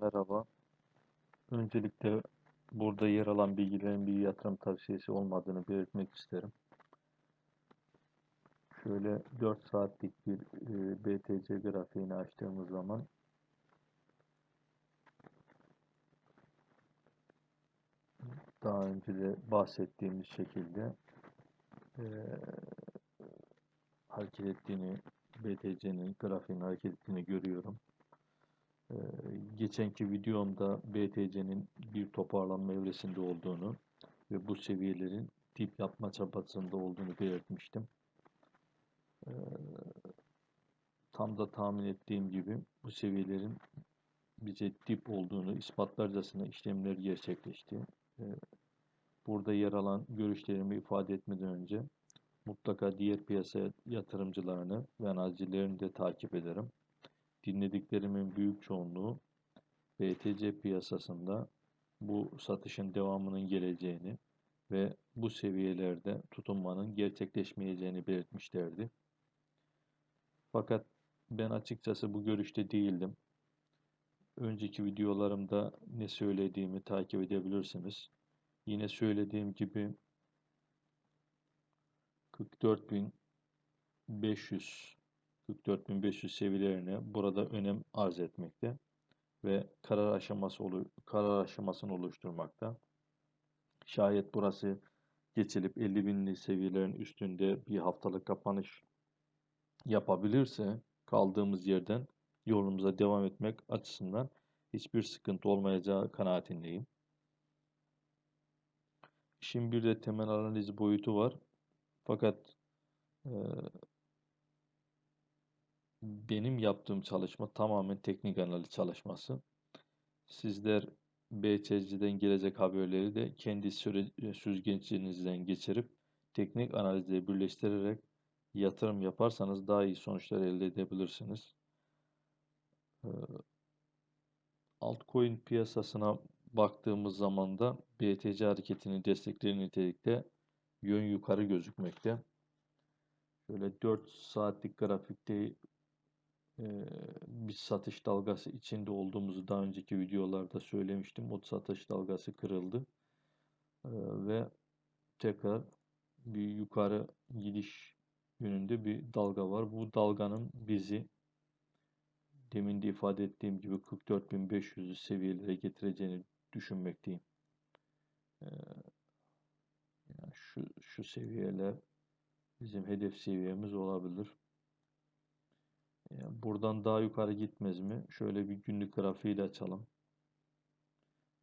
Merhaba. Öncelikle burada yer alan bilgilerin bir yatırım tavsiyesi olmadığını belirtmek isterim. Şöyle 4 saatlik bir e, BTC grafiğini açtığımız zaman daha önce de bahsettiğimiz şekilde e, hareket ettiğini, BTC'nin grafiğinin hareket ettiğini görüyorum. Ee, geçenki videomda BTC'nin bir toparlanma evresinde olduğunu ve bu seviyelerin dip yapma çabasında olduğunu belirtmiştim. Ee, tam da tahmin ettiğim gibi bu seviyelerin bize dip olduğunu ispatlarcasına işlemler gerçekleşti. Ee, burada yer alan görüşlerimi ifade etmeden önce mutlaka diğer piyasa yatırımcılarını ve analizcilerini de takip ederim dinlediklerimin büyük çoğunluğu BTC piyasasında bu satışın devamının geleceğini ve bu seviyelerde tutunmanın gerçekleşmeyeceğini belirtmişlerdi. Fakat ben açıkçası bu görüşte değildim. Önceki videolarımda ne söylediğimi takip edebilirsiniz. Yine söylediğim gibi 44.500 44.500 seviyelerine burada önem arz etmekte ve karar aşaması karar aşamasını oluşturmakta. Şayet burası geçilip 50.000'li seviyelerin üstünde bir haftalık kapanış yapabilirse kaldığımız yerden yolumuza devam etmek açısından hiçbir sıkıntı olmayacağı kanaatindeyim. İşin bir de temel analiz boyutu var. Fakat e, benim yaptığım çalışma tamamen teknik analiz çalışması. Sizler BCC'den gelecek haberleri de kendi e, süzgecinizden geçirip teknik analizle birleştirerek yatırım yaparsanız daha iyi sonuçlar elde edebilirsiniz. Ee, altcoin piyasasına baktığımız zaman da BTC hareketini destekleri nitelikte yön yukarı gözükmekte. Şöyle 4 saatlik grafikte bir satış dalgası içinde olduğumuzu daha önceki videolarda söylemiştim. O satış dalgası kırıldı. Ve tekrar bir yukarı gidiş yönünde bir dalga var. Bu dalganın bizi demin de ifade ettiğim gibi 44.500 seviyelere getireceğini düşünmekteyim. Şu, şu seviyeler bizim hedef seviyemiz olabilir. Buradan daha yukarı gitmez mi? Şöyle bir günlük grafiği de açalım.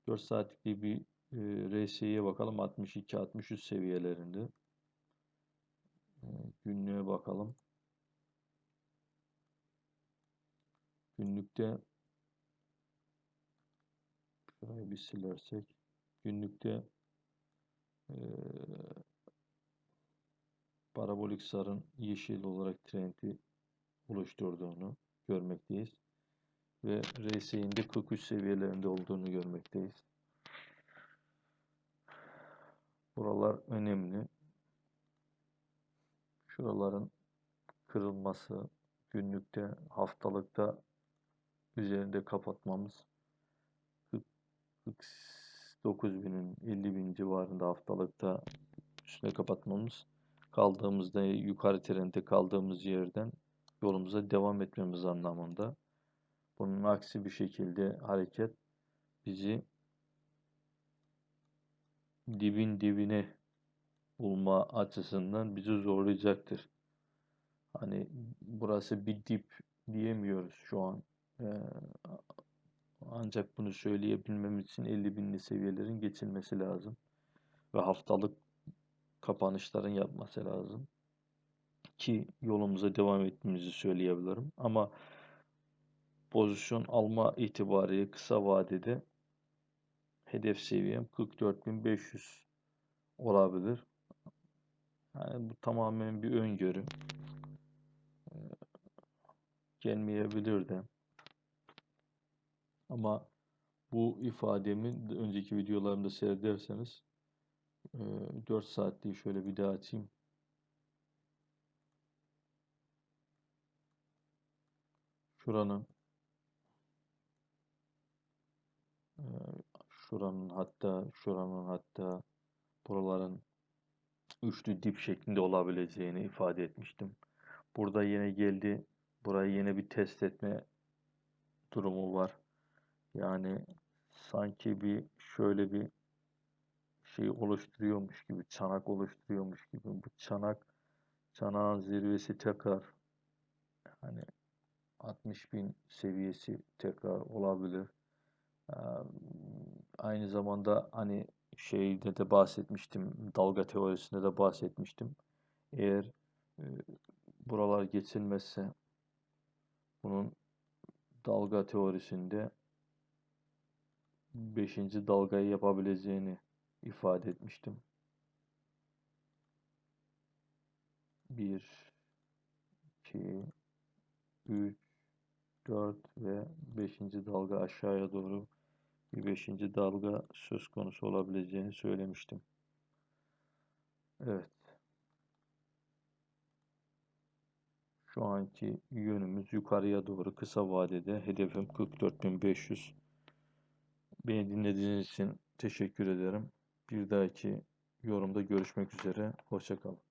4 saatlik bir e, RSI'ye bakalım. 62-63 seviyelerinde. E, günlüğe bakalım. Günlükte şurayı bir silersek günlükte e, parabolik sarın yeşil olarak trendi oluşturduğunu görmekteyiz. Ve RSI'nin de 43 seviyelerinde olduğunu görmekteyiz. Buralar önemli. Şuraların kırılması, günlükte, haftalıkta üzerinde kapatmamız 49 binin 50 bin civarında haftalıkta üstüne kapatmamız kaldığımızda yukarı trende kaldığımız yerden yolumuza devam etmemiz anlamında. Bunun aksi bir şekilde hareket bizi dibin dibine bulma açısından bizi zorlayacaktır. Hani burası bir dip diyemiyoruz şu an. Ee, ancak bunu söyleyebilmemiz için 50 binli seviyelerin geçilmesi lazım. Ve haftalık kapanışların yapması lazım ki yolumuza devam ettiğimizi söyleyebilirim. Ama pozisyon alma itibariyle kısa vadede hedef seviyem 44.500 olabilir. Yani bu tamamen bir öngörü. Ee, gelmeyebilir de. Ama bu ifademi önceki videolarımda seyrederseniz 4 saatliği şöyle bir daha açayım. Şuranın şuranın hatta şuranın hatta buraların üçlü dip şeklinde olabileceğini ifade etmiştim. Burada yine geldi. Burayı yine bir test etme durumu var. Yani sanki bir şöyle bir şey oluşturuyormuş gibi, çanak oluşturuyormuş gibi. Bu çanak, çanağın zirvesi tekrar hani 60 bin seviyesi tekrar olabilir. Aynı zamanda hani şeyde de bahsetmiştim, dalga teorisinde de bahsetmiştim. Eğer buralar geçilmezse bunun dalga teorisinde 5. dalgayı yapabileceğini ifade etmiştim. 1 2 3 4 ve 5. dalga aşağıya doğru bir 5. dalga söz konusu olabileceğini söylemiştim. Evet. Şu anki yönümüz yukarıya doğru kısa vadede hedefim 44.500. Beni dinlediğiniz için teşekkür ederim. Bir dahaki yorumda görüşmek üzere. Hoşça kalın.